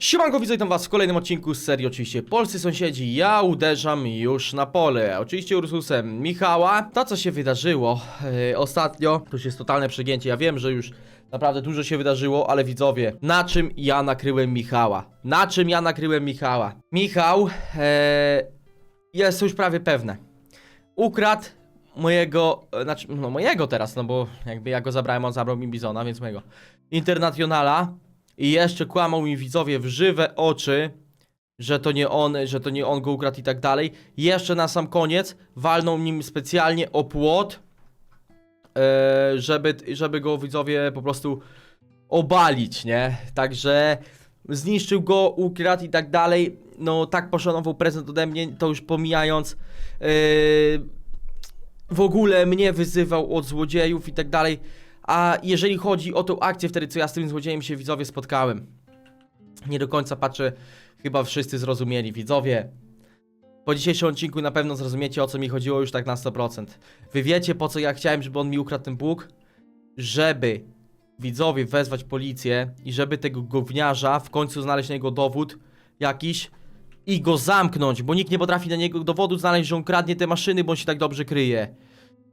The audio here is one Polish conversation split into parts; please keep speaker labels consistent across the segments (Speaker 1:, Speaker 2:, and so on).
Speaker 1: Siemanko, witam was w kolejnym odcinku z serii oczywiście Polscy Sąsiedzi, ja uderzam już na pole. Oczywiście Ursusem Michała. To co się wydarzyło e, ostatnio, to już jest totalne przegięcie. Ja wiem, że już naprawdę dużo się wydarzyło, ale widzowie Na czym ja nakryłem Michała? Na czym ja nakryłem Michała? Michał, e, jest już prawie pewne. Ukradł mojego, e, znaczy, no mojego teraz, no bo jakby ja go zabrałem, on zabrał mi Bizona, więc mojego. Internacjonala i jeszcze kłamał mi widzowie w żywe oczy, że to nie on, że to nie on go ukradł i tak dalej. Jeszcze na sam koniec walnął nim specjalnie o płot, e, żeby, żeby go widzowie po prostu obalić, nie? Także zniszczył go, ukradł i tak dalej. No tak poszanował prezent ode mnie, to już pomijając. e, w ogóle mnie wyzywał od złodziejów i tak dalej. A jeżeli chodzi o tą akcję wtedy, co ja z tym złodziejem się widzowie spotkałem. Nie do końca patrzę, chyba wszyscy zrozumieli. Widzowie, po dzisiejszym odcinku na pewno zrozumiecie o co mi chodziło już tak na 100%. Wy wiecie po co ja chciałem, żeby on mi ukradł ten pług? Żeby widzowie wezwać policję i żeby tego gówniarza w końcu znaleźć na niego dowód jakiś i go zamknąć, bo nikt nie potrafi na niego dowodu znaleźć, że on kradnie te maszyny, bo on się tak dobrze kryje.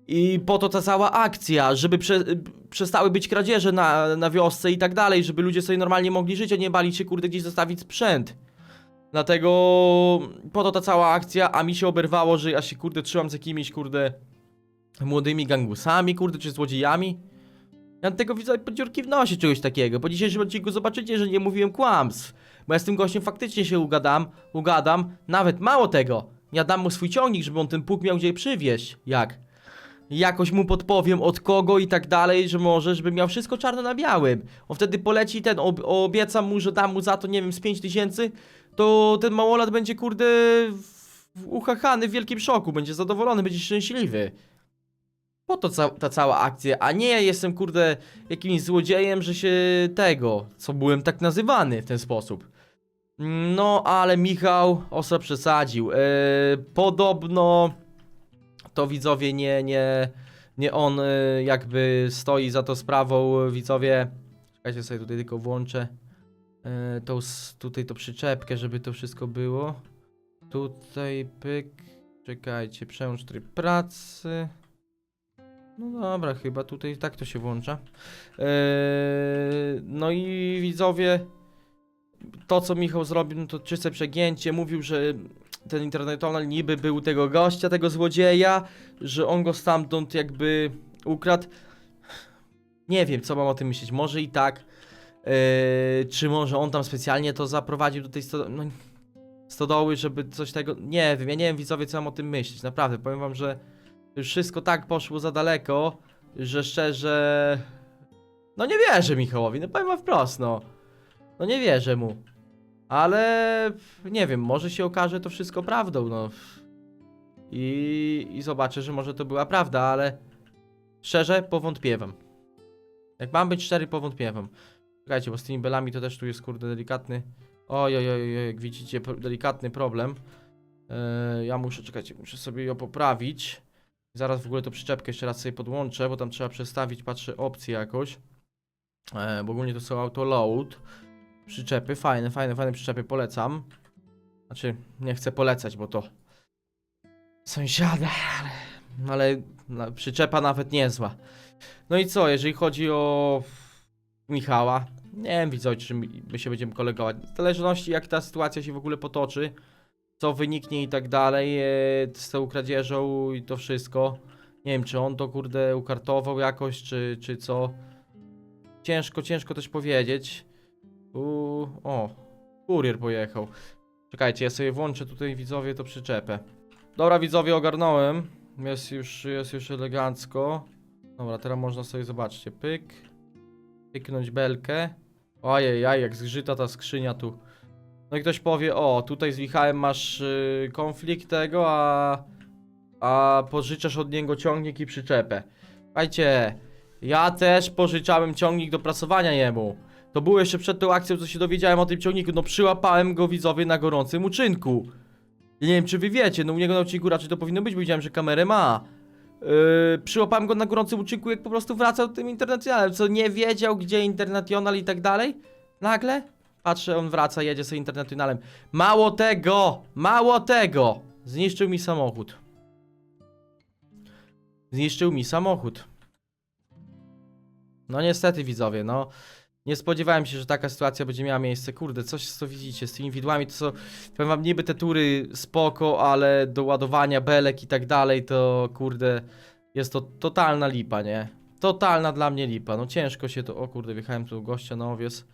Speaker 1: I po to ta cała akcja, żeby prze, przestały być kradzieże na, na wiosce i tak dalej, żeby ludzie sobie normalnie mogli żyć, a nie bali się kurde gdzieś zostawić sprzęt. Dlatego po to ta cała akcja, a mi się oberwało, że ja się kurde trzymam z jakimiś kurde młodymi gangusami, kurde, czy złodziejami. Ja tego widzę po dziurki w nosie czegoś takiego. Po dzisiejszym odcinku zobaczycie, że nie mówiłem kłamstw. Bo ja z tym gościem faktycznie się ugadam, ugadam, nawet mało tego. Ja dam mu swój ciągnik, żeby on ten pług miał gdzie przywieźć. Jak? Jakoś mu podpowiem od kogo i tak dalej, że może, żeby miał wszystko czarno na białym. On wtedy poleci ten, ob obiecam mu, że dam mu za to, nie wiem, z 5 tysięcy, to ten małolat będzie, kurde, uchachany w wielkim szoku, będzie zadowolony, będzie szczęśliwy. Po to ca ta cała akcja, a nie ja jestem, kurde, jakimś złodziejem, że się tego, co byłem tak nazywany w ten sposób. No, ale Michał ostro przesadził. Yy, podobno to widzowie nie, nie, nie on y, jakby stoi za to sprawą, widzowie. Czekajcie sobie tutaj tylko włączę y, tą, tutaj to przyczepkę, żeby to wszystko było. Tutaj pyk, czekajcie, przełącz tryb pracy. No dobra, chyba tutaj tak to się włącza. Yy, no i widzowie, to co Michał zrobił, no to czyste przegięcie. Mówił, że ten international niby był tego gościa, tego złodzieja, że on go stamtąd jakby ukradł. Nie wiem, co mam o tym myśleć. Może i tak. Yy, czy może on tam specjalnie to zaprowadził do tej sto no, stodoły, żeby coś tego. Nie wiem, ja nie wiem, widzowie, co mam o tym myśleć. Naprawdę, powiem wam, że już wszystko tak poszło za daleko, że szczerze. No nie wierzę Michałowi, no powiem wam wprost, no. No nie wierzę mu. Ale nie wiem, może się okaże to wszystko prawdą, no. I, I zobaczę, że może to była prawda, ale szczerze powątpiewam. Jak mam być szczery, powątpiewam. Czekajcie, bo z tymi belami to też tu jest kurde delikatny. Oj, oj, oj, jak widzicie, delikatny problem. Yy, ja muszę, czekajcie, muszę sobie ją poprawić. Zaraz w ogóle to przyczepkę jeszcze raz sobie podłączę, bo tam trzeba przestawić, patrzę, opcję jakoś. E, bo ogólnie to są auto load. Przyczepy, fajne, fajne, fajne przyczepy, polecam. Znaczy, nie chcę polecać, bo to sąsiada, ale, ale przyczepa nawet niezła. No i co, jeżeli chodzi o Michała, nie wiem, widzowie, czy my się będziemy kolegować. W zależności jak ta sytuacja się w ogóle potoczy, co wyniknie i tak dalej, e, z tą kradzieżą i to wszystko. Nie wiem, czy on to kurde ukartował jakoś, czy, czy co. Ciężko, ciężko też powiedzieć. U, o, kurier pojechał. Czekajcie, ja sobie włączę tutaj widzowie to przyczepę. Dobra widzowie, ogarnąłem. Jest już, jest już elegancko. Dobra, teraz można sobie zobaczcie. Pyk. Pyknąć belkę. Ojej, jak zgrzyta ta skrzynia tu. No i ktoś powie, o, tutaj z Michałem masz y, konflikt tego, a... A pożyczasz od niego ciągnik i przyczepę. Słuchajcie, ja też pożyczałem ciągnik do prasowania jemu. To było jeszcze przed tą akcją, co się dowiedziałem o tym ciągniku. No przyłapałem go widzowie na gorącym uczynku. Ja nie wiem, czy wy wiecie, no u niego na odcinku raczej to powinno być, bo widziałem, że kamerę ma. Yy, przyłapałem go na gorącym uczynku, jak po prostu wracał tym internacjonalem, co nie wiedział, gdzie internacjonal i tak dalej. Nagle Patrzę, on wraca, jedzie sobie internacjonalem. Mało tego! Mało tego! Zniszczył mi samochód. Zniszczył mi samochód. No niestety widzowie, no. Nie spodziewałem się, że taka sytuacja będzie miała miejsce. Kurde, coś co widzicie z tymi widłami, to są, powiem wam, niby te tury spoko, ale do ładowania belek i tak dalej, to kurde, jest to totalna lipa, nie? Totalna dla mnie lipa, no ciężko się to, o kurde, wjechałem tu gościa na owies.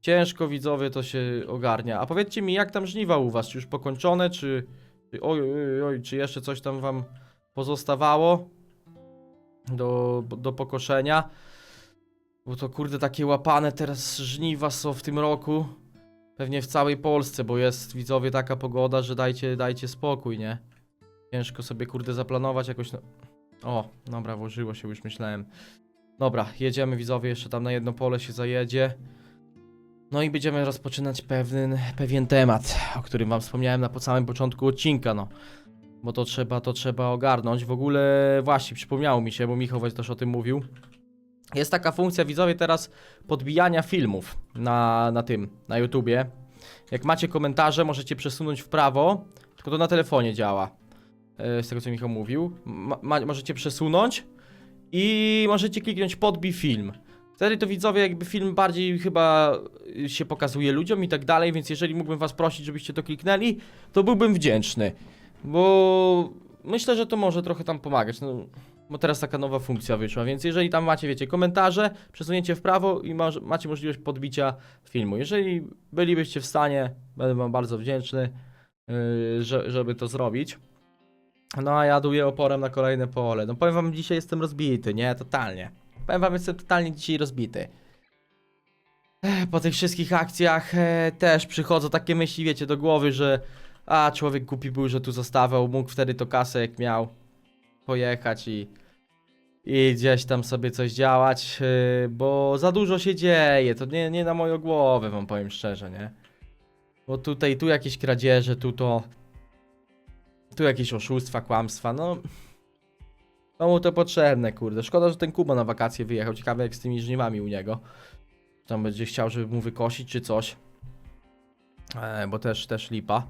Speaker 1: Ciężko widzowie to się ogarnia. A powiedzcie mi, jak tam żniwa u was? Czy już pokończone, czy... czy- Oj, oj, oj, czy jeszcze coś tam wam pozostawało? Do, do pokoszenia? Bo to kurde takie łapane teraz żniwa są w tym roku. Pewnie w całej Polsce, bo jest widzowie taka pogoda, że dajcie, dajcie spokój, nie? Ciężko sobie kurde zaplanować jakoś. No... O, dobra, włożyło się, już myślałem. Dobra, jedziemy widzowie, jeszcze tam na jedno pole się zajedzie. No i będziemy rozpoczynać pewien, pewien temat, o którym wam wspomniałem na po samym początku odcinka, no. Bo to trzeba, to trzeba ogarnąć. W ogóle właśnie przypomniało mi się, bo Michał też o tym mówił. Jest taka funkcja widzowie teraz podbijania filmów na, na tym, na YouTubie. Jak macie komentarze, możecie przesunąć w prawo, tylko to na telefonie działa. E, Z tego co Michał mówił. Ma, ma, możecie przesunąć i możecie kliknąć podbij film. Wtedy to widzowie jakby film bardziej chyba się pokazuje ludziom i tak dalej, więc jeżeli mógłbym was prosić, żebyście to kliknęli, to byłbym wdzięczny. Bo myślę, że to może trochę tam pomagać. No, bo teraz taka nowa funkcja wyszła, więc jeżeli tam macie, wiecie, komentarze, przesunięcie w prawo i macie możliwość podbicia filmu. Jeżeli bylibyście w stanie, będę wam bardzo wdzięczny, yy, że, żeby to zrobić. No a ja duję oporem na kolejne pole. No powiem wam, dzisiaj jestem rozbity, nie? Totalnie. Powiem wam, jestem totalnie dzisiaj rozbity. Po tych wszystkich akcjach e, też przychodzą takie myśli, wiecie, do głowy, że a, człowiek głupi był, że tu zostawał, mógł wtedy to kasę jak miał pojechać i, i gdzieś tam sobie coś działać, yy, bo za dużo się dzieje, to nie, nie na moją głowę wam powiem szczerze, nie? Bo tutaj, tu jakieś kradzieże, tu to, tu jakieś oszustwa, kłamstwa, no... Komu to potrzebne, kurde. Szkoda, że ten Kuba na wakacje wyjechał. Ciekawe jak z tymi żniwami u niego. Tam będzie chciał, żeby mu wykosić czy coś. E, bo też, też lipa.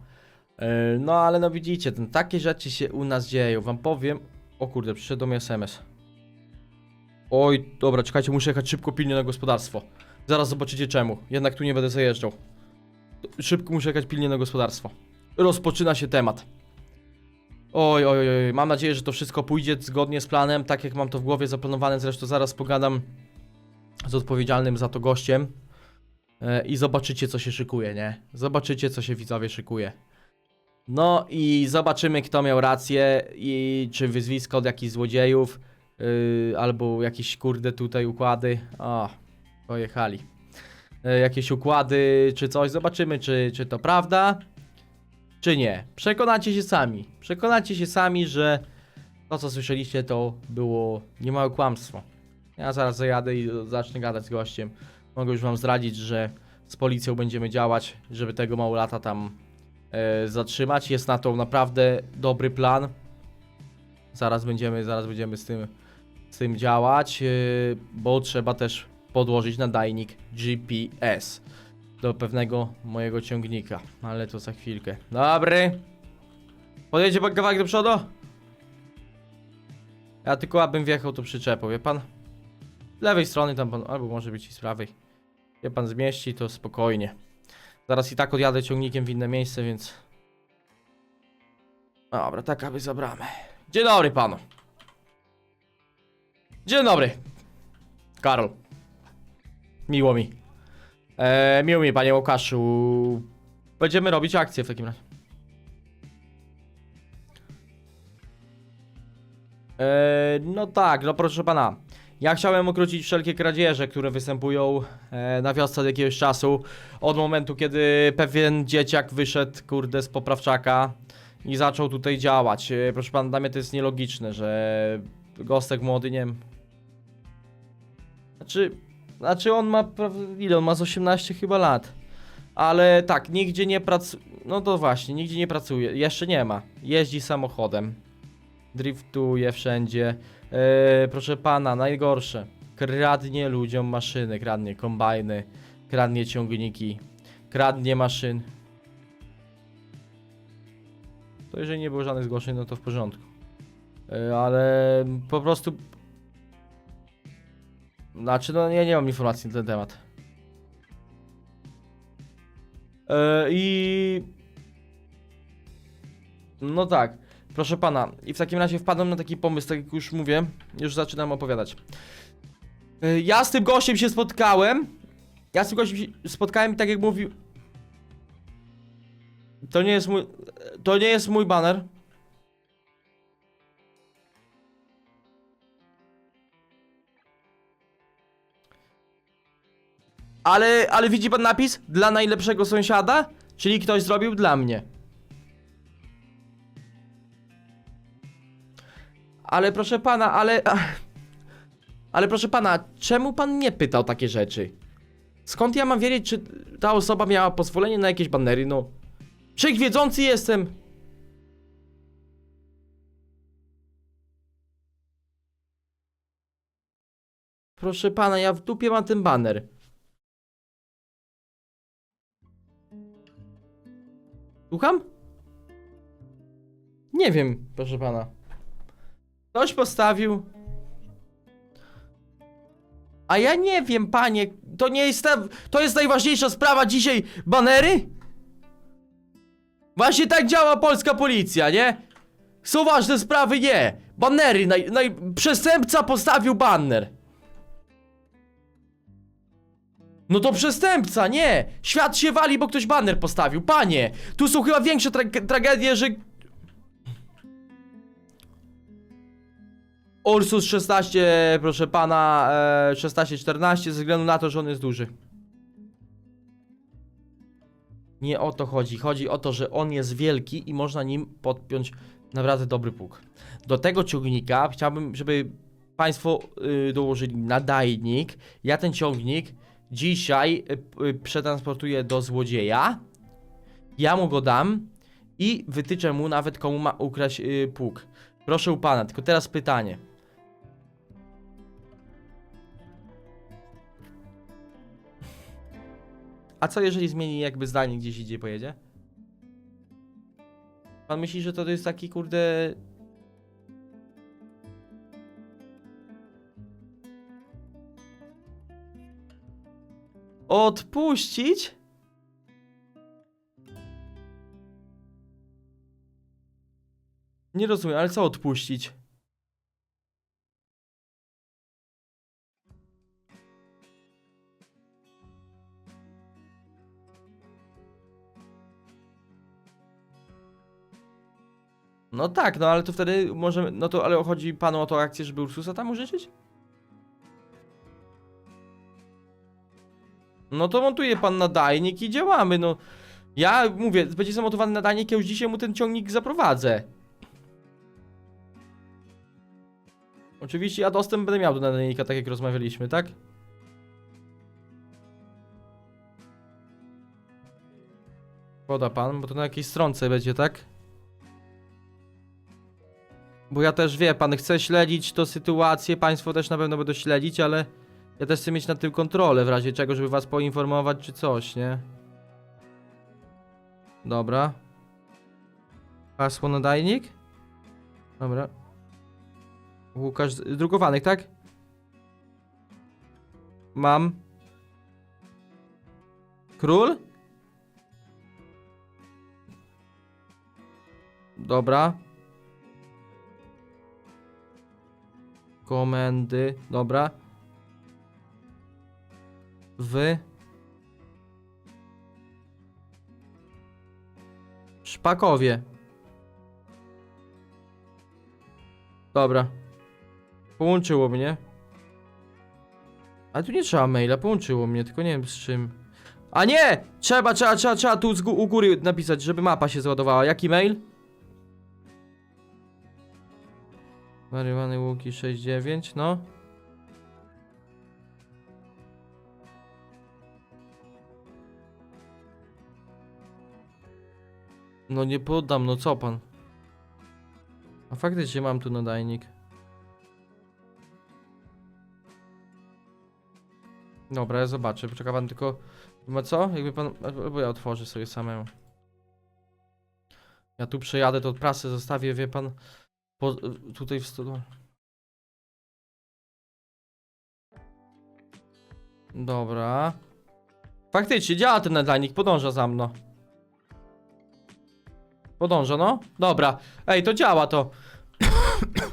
Speaker 1: E, No ale no widzicie, ten, takie rzeczy się u nas dzieją. Wam powiem. O kurde, przyszedł do mnie SMS. Oj, dobra, czekajcie, muszę jechać szybko pilnie na gospodarstwo. Zaraz zobaczycie czemu. Jednak tu nie będę zajeżdżał. Szybko muszę jechać pilnie na gospodarstwo. Rozpoczyna się temat. Oj, oj, oj, mam nadzieję, że to wszystko pójdzie zgodnie z planem, tak jak mam to w głowie zaplanowane. Zresztą zaraz pogadam z odpowiedzialnym za to gościem. E, I zobaczycie, co się szykuje, nie? Zobaczycie, co się widzowie szykuje. No i zobaczymy, kto miał rację i czy wyzwisko od jakichś złodziejów, yy, albo jakieś kurde tutaj układy. O, pojechali. Yy, jakieś układy czy coś. Zobaczymy, czy, czy to prawda, czy nie. Przekonacie się sami. Przekonacie się sami, że to, co słyszeliście, to było niemałe kłamstwo. Ja zaraz zajadę i zacznę gadać z gościem. Mogę już wam zdradzić, że z policją będziemy działać, żeby tego małolata tam zatrzymać. Jest na to naprawdę dobry plan. Zaraz będziemy, zaraz będziemy z tym, z tym działać, e, bo trzeba też podłożyć nadajnik GPS do pewnego mojego ciągnika, ale to za chwilkę. Dobry. Podjedzie pan kawałek do przodu? Ja tylko abym wjechał tu przyczepą, wie pan? Z lewej strony tam pan, albo może być i z prawej. Wie pan zmieści, to spokojnie. Zaraz i tak odjadę ciągnikiem w inne miejsce, więc... Dobra, tak aby za bramę. Dzień dobry panu. Dzień dobry. Karol. Miło mi. Eee, miło mi, panie Łukaszu. Będziemy robić akcję w takim razie. Eee, no tak, no proszę pana. Ja chciałem ukrócić wszelkie kradzieże, które występują e, na wiosce od jakiegoś czasu. Od momentu, kiedy pewien dzieciak wyszedł, kurde, z poprawczaka i zaczął tutaj działać. E, proszę pana, dla mnie to jest nielogiczne, że gostek młody, nie. Znaczy, znaczy on ma, praw- ile on ma z 18 chyba lat. Ale tak, nigdzie nie pracuje, no to właśnie, nigdzie nie pracuje, jeszcze nie ma. Jeździ samochodem, driftuje wszędzie. E, proszę pana, najgorsze. Kradnie ludziom maszyny, kradnie kombajny, kradnie ciągniki. kradnie maszyn. To jeżeli nie było żadnych zgłoszeń, no to w porządku. E, Ale po prostu... Znaczy, no ja nie mam informacji na ten temat. E, I... No tak, proszę pana. I w takim razie wpadłem na taki pomysł, tak jak już mówię, już zaczynam opowiadać. E, Ja z tym gościem się spotkałem. Ja z tym gościem się spotkałem i tak jak mówił. To nie jest mój. To nie jest mój baner. Ale, ale widzi pan napis? Dla najlepszego sąsiada? Czyli ktoś zrobił dla mnie. Ale proszę pana, ale. Ale proszę pana, czemu pan nie pytał takie rzeczy? Skąd ja mam wiedzieć, czy ta osoba miała pozwolenie na jakieś banery? No. Wszechwiedzący jestem. Proszę pana, ja w dupie mam ten baner. Słucham? Nie wiem, proszę pana. Ktoś postawił. A ja nie wiem, panie. To nie jest ta, To jest najważniejsza sprawa dzisiaj. Banery? Właśnie tak działa polska policja, nie? Są ważne sprawy, nie. Banery. Naj, naj, przestępca postawił banner. No to przestępca, nie! Świat się wali, bo ktoś baner postawił, panie! Tu są chyba większe tra tragedie, że... Ursus 16, proszę pana, e, 16-14, ze względu na to, że on jest duży. Nie o to chodzi. Chodzi o to, że on jest wielki i można nim podpiąć naprawdę dobry pług. Do tego ciągnika chciałbym, żeby Państwo y, dołożyli nadajnik. Ja ten ciągnik dzisiaj y, y, przetransportuję do złodzieja. Ja mu go dam i wytyczę mu nawet komu ma ukraść pług. Proszę u pana, tylko teraz pytanie. A co jeżeli zmieni jakby zdanie gdzieś idzie pojedzie? Pan myśli, że to jest taki kurde... Odpuścić? Nie rozumiem, ale co odpuścić? No tak, no ale to wtedy możemy, no to ale chodzi panu o tą akcję, żeby Ursusa tam użyczyć? No to montuje pan nadajnik i działamy, no. Ja mówię, będzie zamontowany nadajnik, ja już dzisiaj mu ten ciągnik zaprowadzę. Oczywiście ja dostęp będę miał do nadajnika, tak jak rozmawialiśmy, tak? Poda pan, bo to na jakiejś stronce będzie, tak? Bo ja też wie, pan chce śledzić tą sytuację, państwo też na pewno będą śledzić, ale ja też chcę mieć nad tym kontrolę w razie czego, żeby was poinformować czy coś, nie? Dobra. Hasło nadajnik? Dobra. Łukasz, drukowanych, tak? Mam. Król? Dobra. Komendy, dobra. W. Szpakowie. Dobra. Połączyło mnie. Ale tu nie trzeba maila, połączyło mnie, tylko nie wiem z czym. A nie! Trzeba, trzeba, trzeba, trzeba tu z u góry napisać, żeby mapa się załadowała. Jaki mail? Marywany Łuki 69, no. No nie poddam, no co pan? A faktycznie mam tu nadajnik. Dobra, ja zobaczę. Poczeka pan tylko Ma co? Jakby pan... Albo ja otworzę sobie samemu. Ja tu przejadę, to prasę zostawię, wie pan, po, tutaj w stodole. Dobra. Faktycznie, działa ten nadajnik, podąża za mną. Podąża, no. Dobra. Ej, to działa to.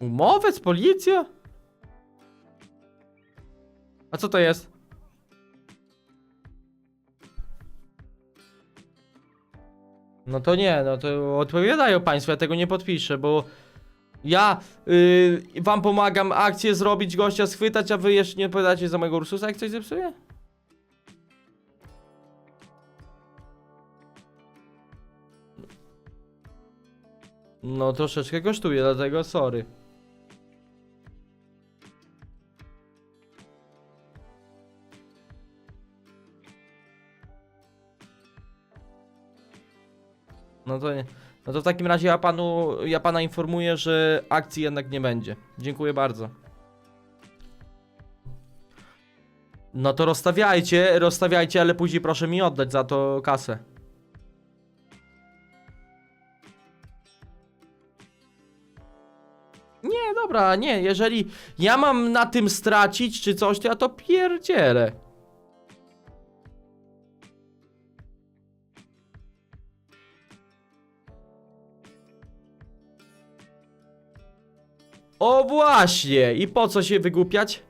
Speaker 1: Umowiec, policja? A co to jest? No to nie, no to odpowiadają państwo, ja tego nie podpiszę, bo ja yy, wam pomagam akcję zrobić, gościa schwytać, a wy jeszcze nie odpowiadacie za mojego Ursusa, jak coś zepsuje? No troszeczkę kosztuje, dlatego sorry. No to nie. No to w takim razie ja panu, ja pana informuję, że akcji jednak nie będzie. Dziękuję bardzo. No to rozstawiajcie, rozstawiajcie, ale później proszę mi oddać za to kasę. Nie, dobra, nie, jeżeli ja mam na tym stracić czy coś, to ja to pierdzielę. O właśnie! I po co się wygłupiać?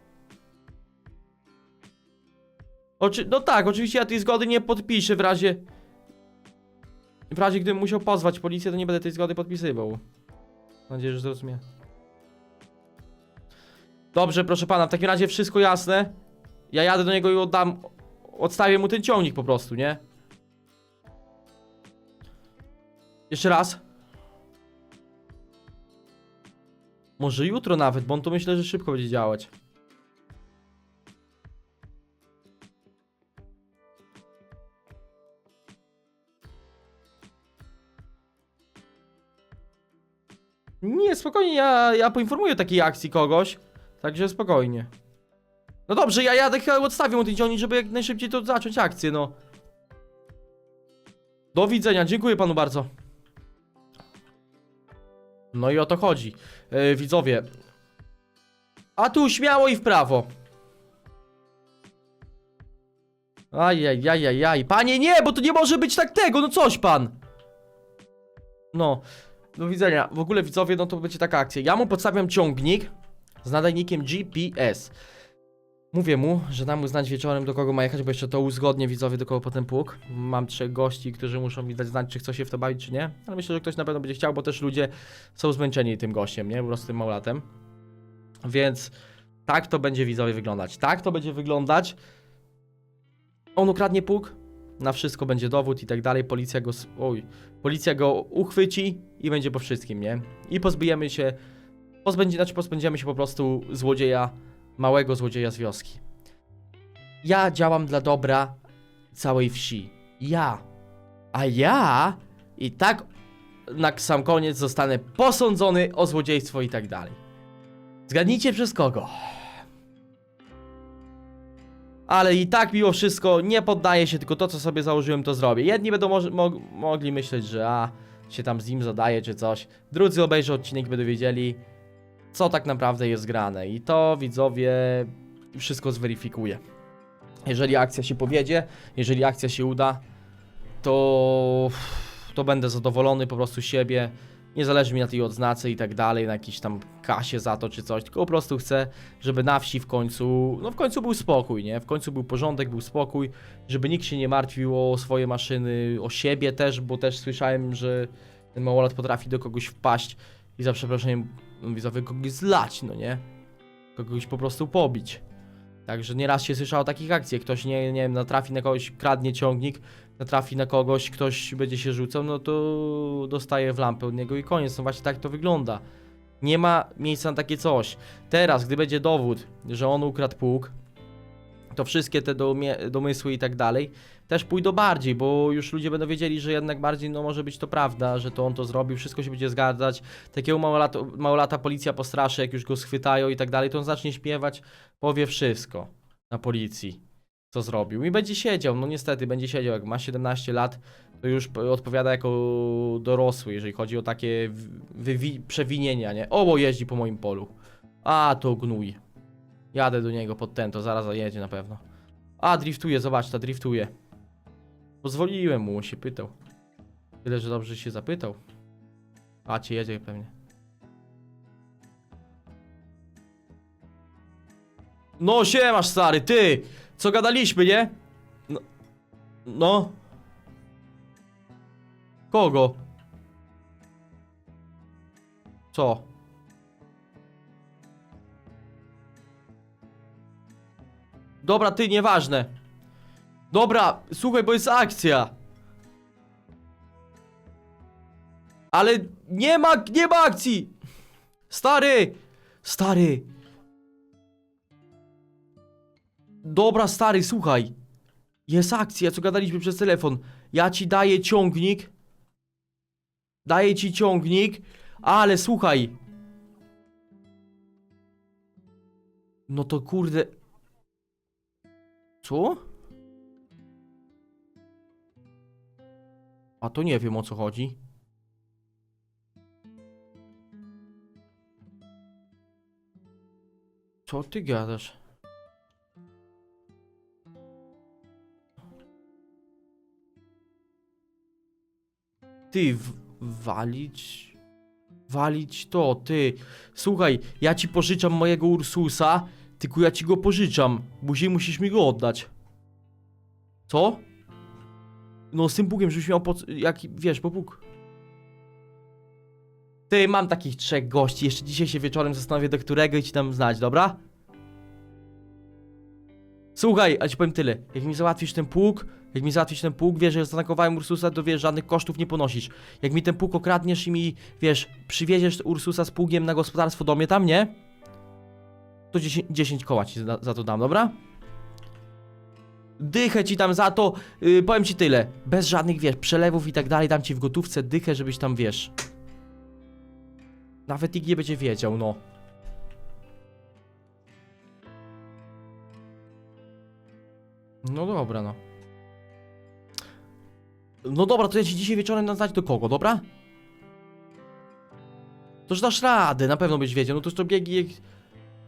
Speaker 1: Oczy no tak, oczywiście ja tej zgody nie podpiszę w razie... W razie gdybym musiał pozwać policję, to nie będę tej zgody podpisywał. Mam nadzieję, że zrozumie. Dobrze, proszę pana, w takim razie wszystko jasne. Ja jadę do niego i oddam... Odstawię mu ten ciągnik po prostu, nie? Jeszcze raz. Może jutro nawet, bo on to myślę, że szybko będzie działać. Nie, spokojnie, ja, ja poinformuję takiej akcji kogoś. Także spokojnie. No dobrze, ja jadę chyba odstawię mu ten ciągnik, żeby jak najszybciej to zacząć akcję, no. Do widzenia, dziękuję panu bardzo. No i o to chodzi. Yy, widzowie. A tu śmiało i w prawo. Ajajajajaj. Panie, nie, bo to nie może być tak tego, no coś pan. No. Do widzenia. W ogóle widzowie, no to będzie taka akcja. Ja mu podstawiam ciągnik z nadajnikiem GPS. Mówię mu, że dam mu znać wieczorem do kogo ma jechać, bo jeszcze to uzgodnię widzowie do kogo potem pług. Mam trzech gości, którzy muszą mi dać znać, czy chcą się w to bawić, czy nie. Ale myślę, że ktoś na pewno będzie chciał, bo też ludzie są zmęczeni tym gościem, nie? Po prostu tym małolatem. Więc tak to będzie widzowie wyglądać. Tak to będzie wyglądać. On ukradnie pług, na wszystko będzie dowód i tak dalej. Policja go. Oj. Policja go uchwyci i będzie po wszystkim, nie? I pozbijemy się. Pozbędzie, znaczy pozbędziemy się po prostu złodzieja, małego złodzieja z wioski. Ja działam dla dobra całej wsi. Ja. A ja i tak na sam koniec zostanę posądzony o złodziejstwo i tak dalej. Zgadnijcie przez kogo. Ale i tak mimo wszystko nie poddaję się, tylko to co sobie założyłem to zrobię. Jedni będą może, mo mogli myśleć, że a, się tam z nim zadaje czy coś. Drudzy obejrzą odcinek będą wiedzieli, co tak naprawdę jest grane. I to widzowie wszystko zweryfikuje. Jeżeli akcja się powiedzie, jeżeli akcja się uda, to, to będę zadowolony po prostu siebie. Nie zależy mi na tej odznace i tak dalej, na jakiejś tam kasie za to czy coś, tylko po prostu chcę, żeby na wsi w końcu, no w końcu był spokój, nie? W końcu był porządek, był spokój, żeby nikt się nie martwił o swoje maszyny, o siebie też, bo też słyszałem, że ten małolat potrafi do kogoś wpaść i za przeproszeniem no, widzowie kogoś zlać, no nie? Kogoś po prostu pobić. Także nieraz się słyszało o takich akcjach, ktoś nie, nie wiem, natrafi na kogoś, kradnie ciągnik, natrafi na kogoś, ktoś będzie się rzucał, no to dostaje w lampę od niego i koniec. No właśnie tak to wygląda. Nie ma miejsca na takie coś. Teraz, gdy będzie dowód, że on ukradł pług, to wszystkie te domie- domysły i tak dalej też pójdą bardziej, bo już ludzie będą wiedzieli, że jednak bardziej no może być to prawda, że to on to zrobił, wszystko się będzie zgadzać. Takiego małolata, małolata policja postraszy, jak już go schwytają i tak dalej, to on zacznie śpiewać, powie wszystko na policji, co zrobił. I będzie siedział, no niestety będzie siedział, jak ma 17 lat, to już odpowiada jako dorosły, jeżeli chodzi o takie przewinienia, nie? O, bo jeździ po moim polu. A, to gnój. Jadę do niego pod ten, to zaraz zajedzie na pewno. A, driftuje, zobacz, ta driftuje. Pozwoliłem mu, on się pytał. Tyle, że dobrze się zapytał. A, cię jedzie pewnie. No, siemasz stary, ty! Co gadaliśmy, nie? No. No. Kogo? Co? Dobra, ty, nieważne. Dobra, słuchaj, bo jest akcja. Ale nie ma, nie ma akcji! Stary! Stary! Dobra, stary, słuchaj. Jest akcja, co gadaliśmy przez telefon. Ja ci daję ciągnik. Daję ci ciągnik, ale słuchaj. No to kurde. Co? A to nie wiem o co chodzi. Co ty gadasz? Ty, walić... Walić to, ty. Słuchaj, ja ci pożyczam mojego Ursusa, tylko ja ci go pożyczam. Później musisz mi go oddać. Co? No z tym Bugiem, żebyś miał pod... Jak, wiesz, bo Bóg... Ty, mam takich trzech gości, jeszcze dzisiaj się wieczorem zastanowię do którego i ci tam znać, dobra? Słuchaj, a ci powiem tyle. Jak mi załatwisz ten pług, jak mi załatwisz ten pług, wiesz, że zatakowałem Ursusa, to wiesz, żadnych kosztów nie ponosisz. Jak mi ten pług okradniesz i mi, wiesz, przywieziesz Ursusa z pługiem na gospodarstwo do mnie tam, nie? To 10, 10 koła ci za, za to dam, dobra? Dychę ci tam za to, yy, powiem ci tyle. Bez żadnych, wiesz, przelewów i tak dalej, dam ci w gotówce dychę, żebyś tam, wiesz... Nawet nikt nie będzie wiedział, no. No dobra, no. No dobra, to ja ci dzisiaj wieczorem nazwać do kogo, dobra? Toż dasz radę, na pewno byś wiedział, no toż to biegi.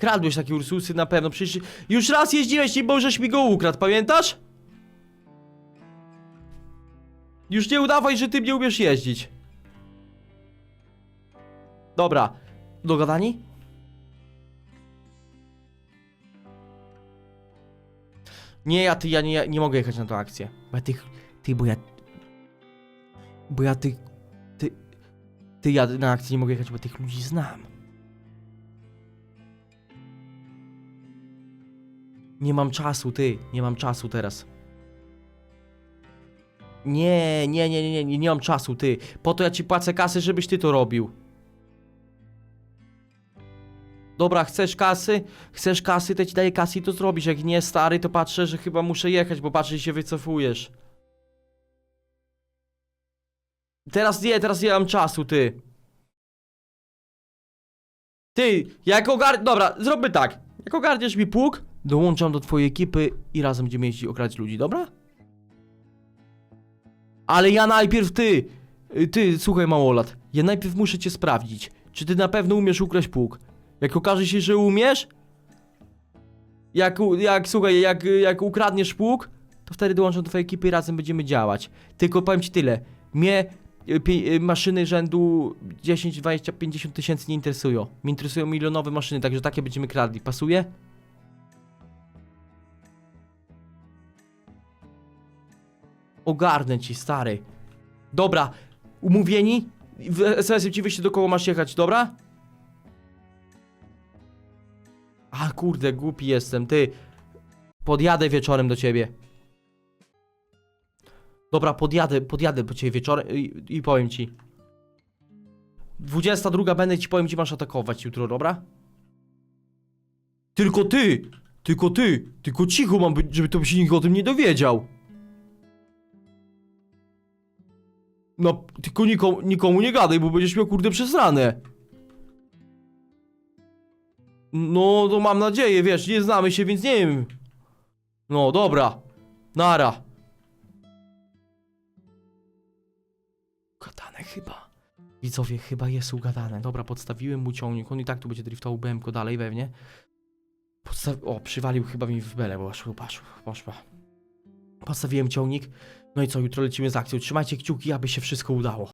Speaker 1: Kradłeś takie Ursusy na pewno, przecież już raz jeździłeś i możesz mi go ukradł, pamiętasz? Już nie udawaj, że ty nie umiesz jeździć. Dobra, dogadani? Nie, ja ty, ja nie, nie mogę jechać na tą akcję. Bo ja tych, ty, bo ja... Bo ja tych, ty, ty, ja na akcję nie mogę jechać, bo tych ludzi znam. Nie mam czasu, ty, nie mam czasu teraz. Nie, nie, nie, nie, nie, nie, nie mam czasu, ty. Po to ja ci płacę kasy, żebyś ty to robił. Dobra, chcesz kasy? Chcesz kasy, to ci daję kasy i to zrobisz. Jak nie, stary, to patrzę, że chyba muszę jechać, bo patrzę, że się wycofujesz. Teraz nie, teraz nie mam czasu, ty. Ty, jak ogar... Dobra, zróbmy tak. Jak ogarniesz mi pług, dołączam do twojej ekipy i razem będziemy jeździć okraść ludzi, dobra? Ale ja najpierw ty... y, Ty, słuchaj małolat. Ja najpierw muszę cię sprawdzić. Czy ty na pewno umiesz ukraść pług? Jak okaże się, że umiesz, jak, jak słuchaj, jak, jak ukradniesz pług, to wtedy dołączę do twojej ekipy i razem będziemy działać. Tylko powiem ci tyle, mnie y, y, maszyny rzędu 10, 20, 50 tysięcy nie interesują. Mnie interesują milionowe maszyny, także takie będziemy kradli. Pasuje? Ogarnę ci, stary. Dobra, umówieni? W SMS-em ci wyjście do kogo masz jechać, dobra? A kurde, głupi jestem, ty. Podjadę wieczorem do ciebie. Dobra, podjadę, podjadę po ciebie wieczorem i, i powiem ci. 22 będę ci powiem ci masz atakować jutro, dobra? Tylko ty! Tylko ty, tylko cicho mam być, żeby to się nikt o tym nie dowiedział. No, tylko nikomu, nikomu nie gadaj, bo będziesz miał kurde przez ranę. No, to mam nadzieję, wiesz, nie znamy się, więc nie wiem. No, dobra. Nara. Ugadane chyba. Widzowie, chyba jest ugadane. Dobra, podstawiłem mu ciągnik, on i tak tu będzie driftował BMK dalej pewnie. Podstaw... O, przywalił chyba mi w belę, bo poszło, poszło, poszło. Podstawiłem ciągnik. No i co, jutro lecimy z akcją. Trzymajcie kciuki, aby się wszystko udało.